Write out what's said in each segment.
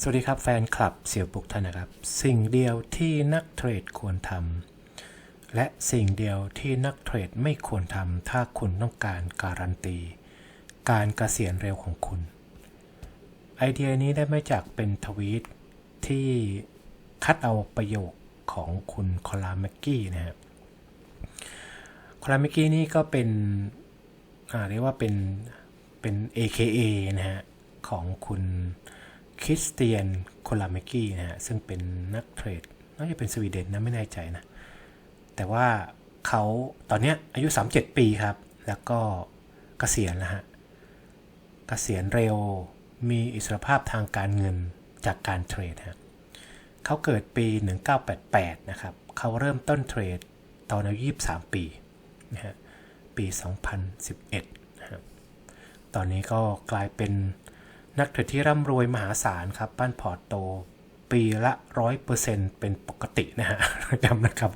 สวัสดีครับแฟนคลับเสี่ยวบุกท่านนะครับ สิ่งเดียวที่นักเทรดควรทำและสิ่งเดียวที่นักเทรดไม่ควรทำถ้าคุณต้องการการันตี การเกษียณเร็วของคุณ ไอเดียนี้ได้มาจากเป็นทวีตที่คัดเอาประโยคของคุณคอลาแมกกี้นะครับคอลาแมกกี้นี่ก็เป็นเรียกว่าเป็นเป็น AKA นะฮะของคุณ คริสเตียนโคลาเมกี้นะฮะซึ่งเป็นนักเทรดน่าจะเป็นสวีเดนนะไม่แน่ใจนะ แต่ว่าเขาตอนนี้อายุ 37 ปีครับ แล้วก็กเกษียณแล้วฮะเกษียณเร็วมีอิสรภาพทางการเงินจากการเทรดฮะเขาเกิดปี 1988 นะครับเขาเริ่มต้นเทรดตอนอายุ 23 ปีนะฮะปี 2011นะครับตอนนี้ก็กลายเป็น นักเทรดที่ร่ำรวยมหาศาลครับปั้นพอร์ตโต ปีละร้อยเปอร์เซ็นต์เป็นปกตินะฮะจำนะครับ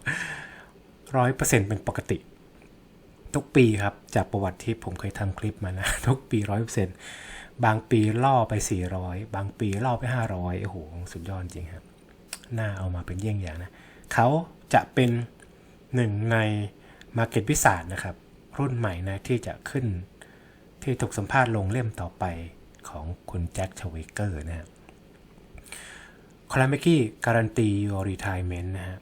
ร้อยเปอร์เซ็นต์เป็นปกติ ทุกปีครับ จากประวัติที่ผมเคยทำคลิปมานะ ทุกปีร้อยเปอร์เซ็นต์บางปีล่อไป 400 บางปีล่อไป 500 โอ้โห สุดยอดจริงครับน่าเอามาเป็นเยี่ยงอย่างนะ เขาจะเป็นหนึ่งใน Market วิสา t นะครับ รุ่นใหม่นะที่จะขึ้นที่ถูกสัมภาษณ์ลงเล่มต่อไป ของคุณแจ็คชเวเกอร์นะฮะคอลาเมกี้การันตี your retirement นะฮะ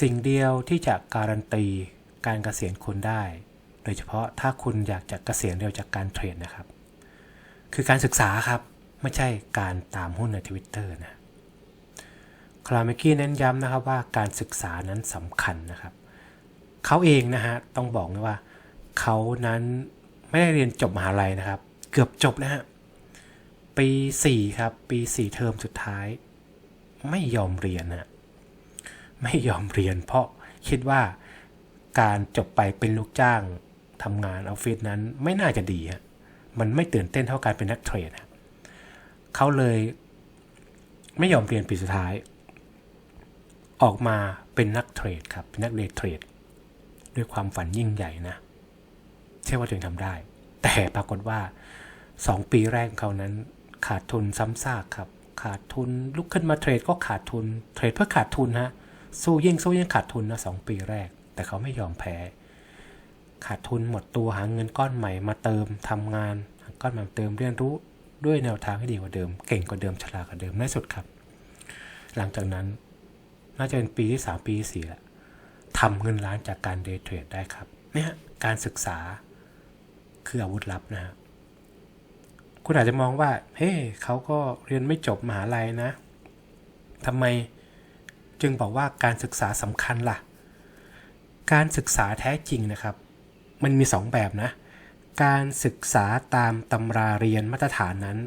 สิ่งเดียวที่จะการันตีการเกษียณคุณได้ โดยเฉพาะถ้าคุณอยากจะเกษียณเร็วจากการเทรดนะครับ คือการศึกษาครับ ไม่ใช่การตามหุ้นในทวิตเตอร์นะคลาเมกี้เน้นย้ำนะครับว่าการศึกษานั้นสำคัญนะครับ เขาเองนะฮะต้องบอกนะว่า เขานั้นไม่ได้เรียนจบมหาลัยนะครับ เกือบจบแล้วฮะ ปี4ครับ ปี4เทอมสุดท้าย ไม่ยอมเรียนฮะไม่ยอมเรียน เพราะคิดว่าการจบไปเป็นลูกจ้างทำงานออฟฟิศนั้นไม่น่าจะดีฮะมันไม่ตื่นเต้นเท่าการเป็นนักเทรดฮะเขาเลยไม่ยอมเรียนปีสุดท้าย ออกมาเป็นนักเทรดครับ เป็นนักเดทเทรด ด้วยความฝันยิ่งใหญ่นะเชื่อว่าตัวเองทำได้ แต่ปรากฏว่า 2ปีแรกของเขานั้นขาดทุนซ้ำซากครับ ขาดทุนลุกขึ้นมาเทรดก็ขาดทุน เทรดเพื่อขาดทุนฮะสู้ยิ่งสู้ยิ่งขาดทุนนะสองปีแรก แต่เขาไม่ยอมแพ้ ขาดทุนหมดตัวหาเงินก้อนใหม่มาเติมทำงานหาก้อนใหม่เติมเรียนรู้ด้วยแนวทางที่ดีกว่าเดิม เก่งกว่าเดิมฉลาดกว่าเดิมในสุดครับ หลังจากนั้นน่าจะเป็นปีที่3ปีที่4แล้วทำเงินล้านจากการเดย์เทรดได้ครับเนี่ยการศึกษาคืออาวุธลับนะฮะ คุณอาจจะมองว่า เฮ้เขาก็เรียนไม่จบมหาลัยนะ ทำไมจึงบอกว่าการศึกษาสำคัญล่ะ การศึกษาแท้จริงนะครับ มันมี2แบบนะ การศึกษาตามตำราเรียนมาตรฐานนั้น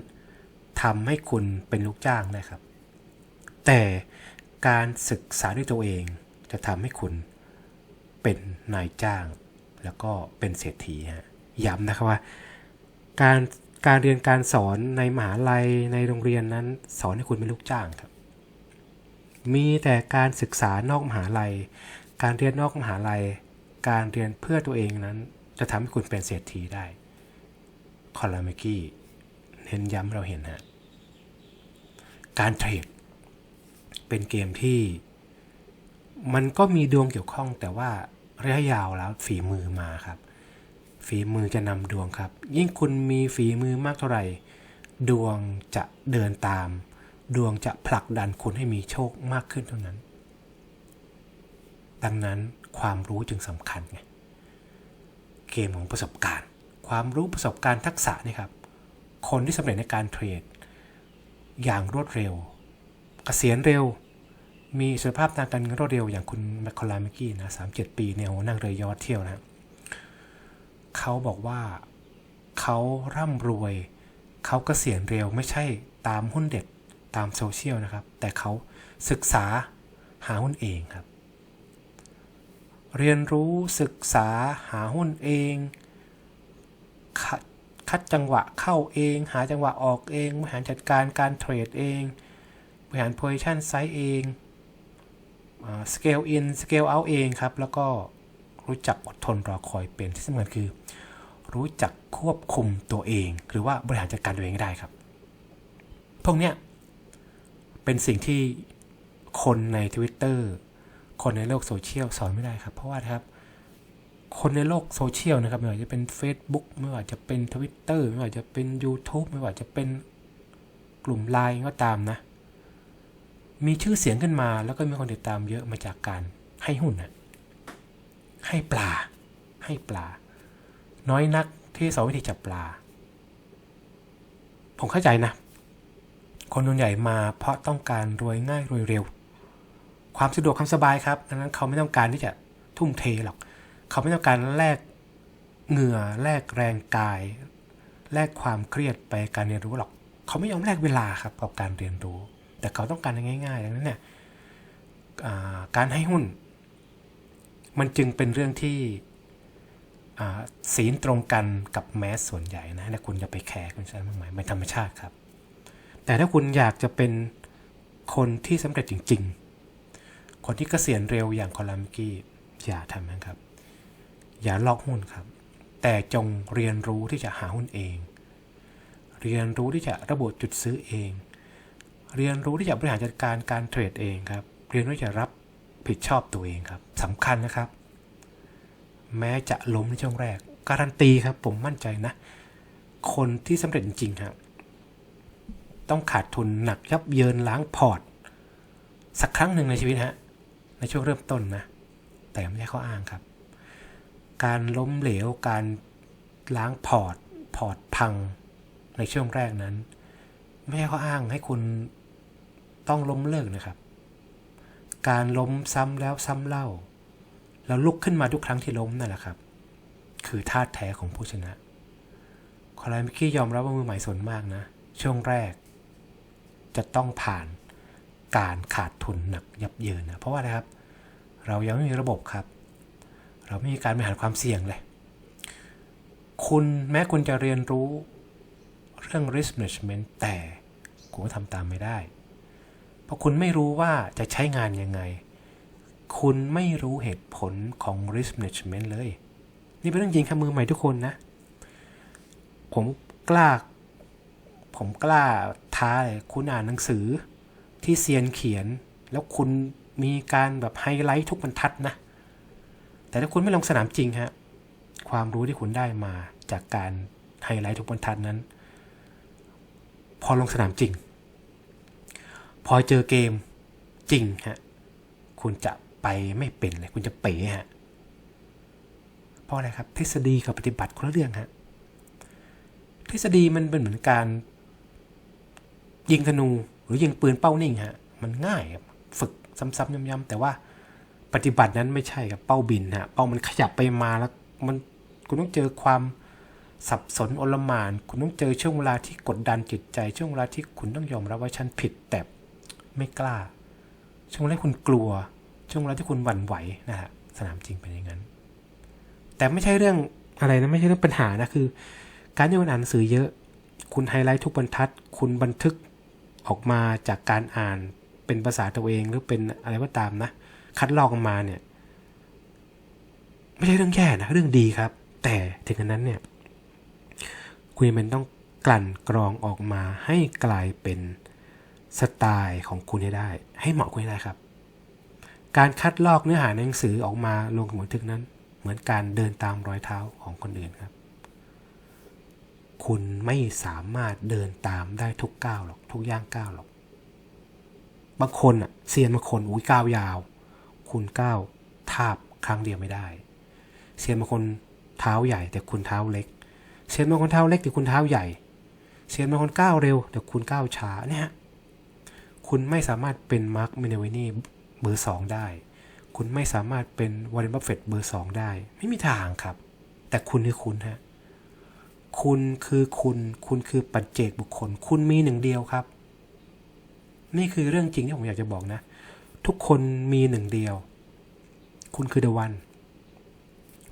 ทำให้คุณเป็นลูกจ้างนะครับ แต่การศึกษาด้วยตัวเองจะทำให้คุณเป็นนายจ้าง แล้วก็เป็นเศรษฐีฮะย้ำนะครับว่า การ การเรียนการสอนในมหาลัยในโรงเรียนนั้นสอนให้คุณเป็นลูกจ้างครับ มีแต่การศึกษานอกมหาลัย การเรียนนอกมหาลัย การเรียนเพื่อตัวเองนั้น จะทำให้คุณเป็นเศรษฐีได้ คอลลาเมกี้เน้นย้ำเราเห็นฮะการเทรดเป็นเกมที่ มันก็มีดวงเกี่ยวข้องแต่ว่าระยะยาวแล้วฝีมือมาครับ ฝีมือจะนำดวงครับ ยิ่งคุณมีฝีมือมากเท่าไหร่ ดวงจะเดินตาม ดวงจะผลักดันคุณให้มีโชคมากขึ้นเท่านั้น ดังนั้นความรู้จึงสำคัญไงเกมของประสบการณ์ ความรู้ประสบการณ์ทักษะนี่ครับ คนที่สำเร็จในการเทรด อย่างรวดเร็วเกษียณเร็ว มีสุขภาพทางการเงินรวดเร็วอย่างคุณแมคคอลาเมกี้นะสามเจ็ดปีเนี่ยโหนั่งเรือยอทเที่ยวนะครับ เขาบอกว่า เขาร่ำรวย เขาเกษียณเร็วไม่ใช่ตามหุ้นเด็ดตามโซเชียลนะครับ แต่เขาศึกษาหาหุ้นเองครับ เรียนรู้ศึกษาหาหุ้นเองคัดคัดจังหวะเข้าเอง หาจังหวะออกเองบริหารจัดการการเทรดเองบริหาร position size เอง scale in scale out เองครับ แล้วก็ รู้จักอดทนรอคอยเป็นที่สำคัญคือ รู้จักควบคุมตัวเอง หรือว่าบริหารจัดการตัวเองได้ครับ พวกเนี้ยเป็นสิ่งที่คนใน Twitter คนในโลกโซเชียลสอนไม่ได้ครับ เพราะว่าครับ คนในโลกโซเชียลนะครับไม่ว่าจะเป็น Facebook ไม่ว่าจะเป็น Twitter ไม่ว่าจะเป็น YouTube ไม่ว่าจะเป็นกลุ่มไลน์ก็ตามนะ มีชื่อเสียงขึ้นมาแล้วก็มีคนติดตามเยอะมาจากการให้หุ้นนะ ให้ปลา ให้ปลา น้อยนักที่สอนวิธีจับปลา ผมเข้าใจนะ คนส่วนใหญ่มาเพราะต้องการรวยง่ายรวยเร็ว ความสะดวกความสบายครับดังนั้นเขาไม่ต้องการที่จะทุ่มเทหรอก เขาไม่ต้องการแลกเหงื่อแลกแรงกาย แลกความเครียดไปการเรียนรู้หรอก เขาไม่ยอมแลกเวลาครับกับการเรียนรู้ แต่เขาต้องการง่ายๆดังนั้นเนี่ยการให้หุ้น มันจึงเป็นเรื่องที่ศีลตรงกันกับแมสส่วนใหญ่นะและคุณจะไปแคร์คุณใช่มากมายไม่ธรรมชาติครับ แต่ถ้าคุณอยากจะเป็นคนที่สำเร็จจริง ๆ คนที่เกษียณเร็วอย่างคอลัมกี้อย่าทำนะครับ อย่าลอกหุ้นครับ แต่จงเรียนรู้ที่จะหาหุ้นเอง เรียนรู้ที่จะระบุจุดซื้อเอง เรียนรู้ที่จะบริหารจัดการการเทรดเองครับ เรียนรู้ที่จะรับ ผิดชอบตัวเองครับสำคัญนะครับ แม้จะล้มในช่วงแรก การันตีครับ ผมมั่นใจนะ คนที่สำเร็จจริงครับต้องขาดทุนหนักยับเยินล้างพอร์ต สักครั้งหนึ่งในชีวิตฮะ ในช่วงเริ่มต้นนะ แต่ไม่ใช่ข้ออ้างครับ การล้มเหลวการล้างพอร์ต พอร์ตพังในช่วงแรกนั้น ไม่ใช่ข้ออ้างให้คุณต้องล้มเลิกนะครับ การล้มซ้ำแล้วซ้ำเล่าแล้วลุกขึ้นมาทุกครั้งที่ล้มนั่นแหละครับ คือธาตุแท้ของผู้ชนะคอลายมิกี้ยอมรับว่ามือใหม่สนมากนะ ช่วงแรก จะต้องผ่านการขาดทุนหนักยับเยินนะเพราะว่าอะไรครับ เรายังไม่มีระบบครับ เราไม่มีการบริหารความเสี่ยงเลย คุณแม้คุณจะเรียนรู้เรื่อง risk management แต่คุณก็ทำตามไม่ได้ เพราะคุณไม่รู้ว่าจะใช้งานยังไง คุณไม่รู้เหตุผลของ risk management เลย นี่เป็นเรื่องจริงครับมือใหม่ทุกคนนะ ผมกล้า ผมกล้าท้าเลยคุณอ่านหนังสือที่เซียนเขียน แล้วคุณมีการแบบไฮไลท์ทุกบรรทัดนะ แต่ถ้าคุณไม่ลงสนามจริงฮะ ความรู้ที่คุณได้มาจากการไฮไลท์ทุกบรรทัดนั้น พอลงสนามจริง พอเจอเกมจริงฮะ คุณจะไปไม่เป็นเลย คุณจะเป๋ฮะ เพราะอะไรครับ ทฤษฎีกับปฏิบัติคนละเรื่องฮะ ทฤษฎีมันเป็นเหมือนการ ยิงธนูหรือยิงปืนเป้านิ่งฮะ มันง่ายครับ ฝึกซ้ำๆย้ำๆแต่ว่าปฏิบัตินั้นไม่ใช่กับเป้าบินฮะ เป้ามันขยับไปมาแล้วมันคุณต้องเจอความสับสนอลมาน คุณต้องเจอช่วงเวลาที่กดดันจิตใจ ช่วงเวลาที่คุณต้องยอมรับว่าฉันผิด แต่ ไม่กล้า ช่วงเวลาที่คุณกลัว ช่วงเวลาที่คุณหวั่นไหวนะฮะสนามจริงเป็นอย่างนั้น แต่ไม่ใช่เรื่องอะไรนะไม่ใช่เรื่องปัญหานะคือ การที่คุณอ่านหนังสือเยอะ คุณไฮไลท์ทุกบรรทัด คุณบันทึกออกมาจากการอ่านเป็นภาษาตัวเองหรือเป็นอะไรก็ตามนะ คัดลอกมาเนี่ย ไม่ใช่เรื่องแย่นะเรื่องดีครับ แต่ถึงขนาดนั้นเนี่ย คุณยังเป็นต้องกลั่นกรองออกมาให้กลายเป็น สไตล์ของคุณให้ได้ ให้เหมาะคุณให้ได้ครับ การคัดลอกเนื้อหาในหนังสือออกมาลงบบันทึกนั้น เหมือนการเดินตามรอยเท้าของคนอื่นครับ คุณไม่สามารถเดินตามได้ทุกก้าวหรอกทุกย่างก้าวหรอกบางคนอะเซียนบางคนอุ้ยก้าวยาว คุณก้าวทาบครั้งเดียวไม่ได้เซียนบางคนเท้าใหญ่ แต่คุณเท้าเล็กเซียนบางคนเท้าเล็กแต่คุณเท้าใหญ่เซียนบางคนก้าวเร็วแต่คุณก้าวช้าเนี่ยฮะ คุณไม่สามารถเป็นมาร์คมินเนวินี่เบอร์สองได้ คุณไม่สามารถเป็นวอร์เรนบัฟเฟตเบอร์สองได้ ไม่มีทางครับ แต่คุณคือคุณฮะ คุณคือคุณ คุณคือปัจเจกบุคคล คุณมีหนึ่งเดียวครับ นี่คือเรื่องจริงที่ผมอยากจะบอกนะ ทุกคนมีหนึ่งเดียว คุณคือเดวัน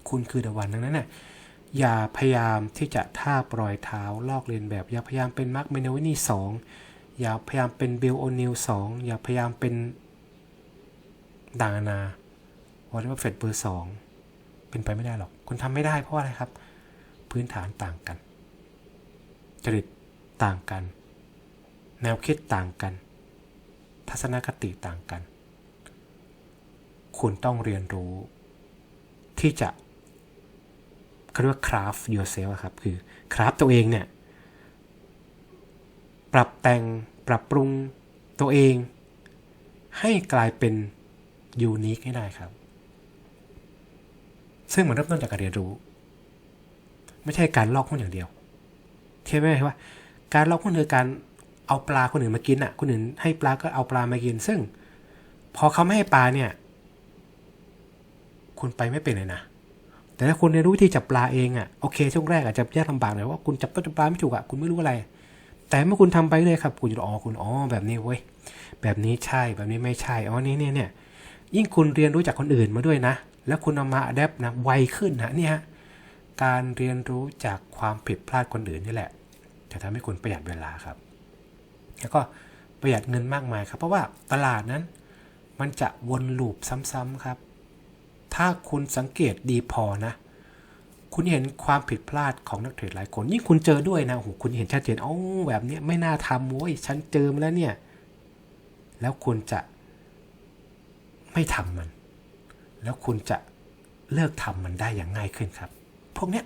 คุณคือเดวันดังนั้นน่ะอย่าพยายามที่จะท่าปรอยเท้าลอกเลียนแบบ อย่าพยายามเป็นมาร์คเมนวินี่สอง อย่าพยายามเป็นบิลโอนิลสองอย่าพยายามเป็นดางนาวอร์เรนบัฟเฟตเบอร์สองเป็นไปไม่ได้หรอก คุณทำไม่ได้เพราะอะไรครับ พื้นฐานต่างกัน จริตต่างกัน แนวคิดต่างกัน ทัศนคติต่างกัน คุณต้องเรียนรู้ ที่จะเขาเรียกว่า craft yourself ครับ คือ craft ตัวเองเนี่ย ปรับแต่ง ปรับปรุงตัวเอง ให้กลายเป็นยูนิคให้ได้ครับ ซึ่งมันเริ่มต้นจากการเรียนรู้ ไม่ใช่การลอกหุ้นอย่างเดียวใช่ไหมว่า การลอกหุ้นคือการเอาปลาคนอื่นมากินอะ คนอื่นให้ปลาก็เอาปลามากิน ซึ่ง พอเขาไม่ให้ปลาเนี่ย คุณไปไม่เป็นเลยนะ แต่ถ้าคุณเรียนรู้วิธีจับปลาเองอะ โอเคช่วงแรกอาจจะยากลำบากหน่อยว่าคุณจับต้นจับปลาไม่ถูกอะ คุณไม่รู้อะไร แต่เมื่อคุณทำไปเลยครับ คุณจะอ๋อคุณอ๋อแบบนี้เว้ยแบบนี้ใช่แบบนี้ไม่ใช่อ๋อนี่เนี่ยเนี่ยยิ่งคุณเรียนรู้จากคนอื่นมาด้วยนะ แล้วคุณเอามาอัดแอปนะไวขึ้นนะเนี่ย การเรียนรู้จากความผิดพลาดคนอื่นนี่แหละ จะทำให้คุณประหยัดเวลาครับ แล้วก็ประหยัดเงินมากมายครับ เพราะว่าตลาดนั้น มันจะวนลูปซ้ำๆครับ ถ้าคุณสังเกตดีพอนะ คุณเห็นความผิดพลาดของนักเทรดหลายคนยิ่งคุณเจอด้วยนะโอ้โหคุณเห็นชัดเจนโอ้แบบเนี้ยไม่น่าทำโว้ยฉันเจอมาแล้วเนี่ย แล้วคุณจะไม่ทำมัน แล้วคุณจะเลิกทำมันได้อย่างง่ายขึ้นครับ พวกเนี้ย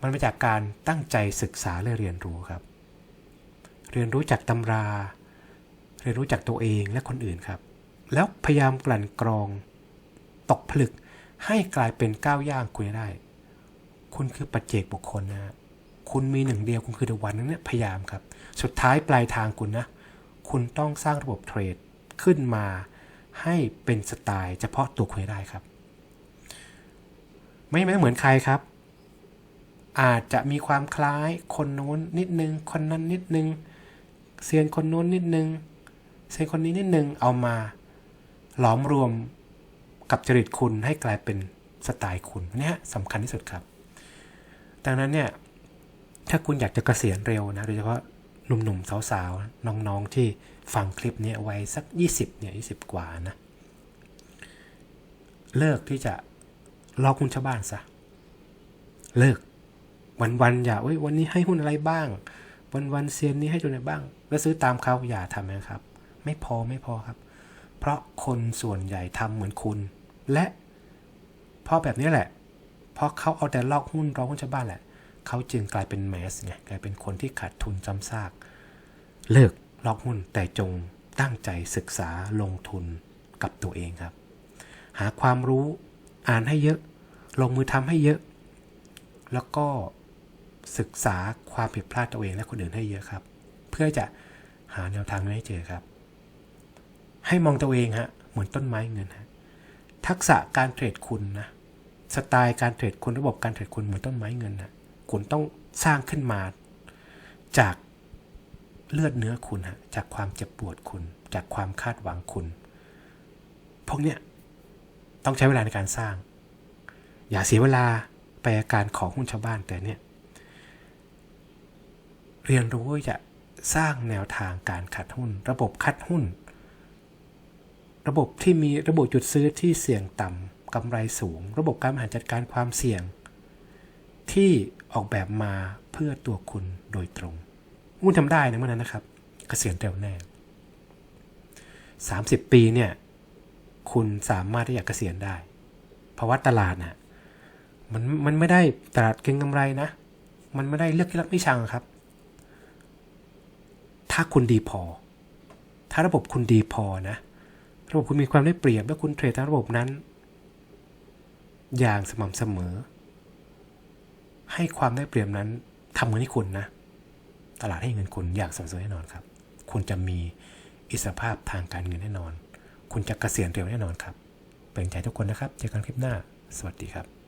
มันมาจากการตั้งใจศึกษาและเรียนรู้ครับ เรียนรู้จากตำรา เรียนรู้จากตัวเองและคนอื่นครับ แล้วพยายามกลั่นกรอง ตกผลึกให้กลายเป็นก้าวย่างคุณได้ คุณคือปัจเจกบุคคลนะ คุณมีหนึ่งเดียวคุณคือเดวันนั้นเนี่ยพยายามครับ สุดท้ายปลายทางคุณนะ คุณต้องสร้างระบบเทรดขึ้นมาให้เป็นสไตล์เฉพาะตัวคุณได้ครับ ไม่ไม่เหมือนใครครับ อาจจะมีความคล้ายคนโน้นนิดนึง คนนั้นนิดนึงเซียนคนโน้นนิดนึงเซียนคนนี้นิดนึงเอามา หลอมรวมกับจริตคุณให้กลายเป็นสไตล์คุณเนี่ยสำคัญที่สุดครับ ดังนั้นเนี่ย ถ้าคุณอยากจะเกษียณเร็วนะโดยเฉพาะหนุ่มๆสาวๆน้องๆที่ฟังคลิปนี้ไว้สัก 20เนี่ย20 กว่านะ เลิกที่จะลอกหุ้นชาวบ้านซะ เลิก วันๆอย่าเว้ยวันนี้ให้หุ้นอะไรบ้าง วันๆเซียนนี้ให้ตัวไหนบ้าง แล้วซื้อตามเขาอย่าทำนะครับ ไม่พอไม่พอครับ เพราะคนส่วนใหญ่ทำเหมือนคุณ และพราะแบบนี้แหละ เพราะเขาเอาแต่ลอกหุ้นลอกหุ้นชาวบ้านแหละ เขาจึงกลายเป็นแมสไงกลายเป็นคนที่ขาดทุนจำซาก เลิกลอกหุ้นแต่จงตั้งใจศึกษาลงทุนกับตัวเองครับ หาความรู้อ่านให้เยอะ ลงมือทำให้เยอะ แล้วก็ศึกษาความผิดพลาดตัวเองและคนอื่นให้เยอะครับ เพื่อจะหาแนวทางให้เจอครับ ให้มองตัวเองฮะเหมือนต้นไม้เงินฮะทักษะการเทรดคุณนะ สไตล์การเทรดคุณระบบการเทรดคุณเหมือนต้นไม้เงินนะคุณต้องสร้างขึ้นมา จากเลือดเนื้อคุณฮะจากความเจ็บปวดคุณ จากความคาดหวังคุณ พวกเนี้ยต้องใช้เวลาในการสร้าง อย่าเสียเวลาไปกับการขอหุ้นชาวบ้านแต่เนี่ย เรียนรู้ว่าจะสร้างแนวทางการคัดหุ้น ระบบคัดหุ้น ระบบที่มีระบบจุดซื้อที่เสี่ยงต่ำ กำไรสูง ระบบการบริหารจัดการความเสี่ยง ที่ออกแบบมาเพื่อตัวคุณโดยตรงคุณทำได้นะเมื่อนั้นนะครับเกษียณเร็วแน่ 30 ปีเนี่ย คุณสามารถที่จะเกษียณได้ เพราะว่าตลาดน่ะมันมันไม่ได้ตลาดเก็งกำไรนะ มันไม่ได้เลือกที่รักไม่ชังครับ ถ้าคุณดีพอ ถ้าระบบคุณดีพอนะ ระบบคุณมีความได้เปรียบ และคุณเทรดตามระบบนั้น อย่างสม่ำเสมอ ให้ความได้เปรียบนั้นทำเงินให้คุณนะ ตลาดให้เงินคุณอย่างสม่ำเสมอแน่นอนครับ คุณจะมีอิสรภาพทางการเงินแน่นอน คุณจะเกษียณเร็วแน่นอนครับ เป็นใจทุกคนนะครับ เจอกันคลิปหน้า สวัสดีครับ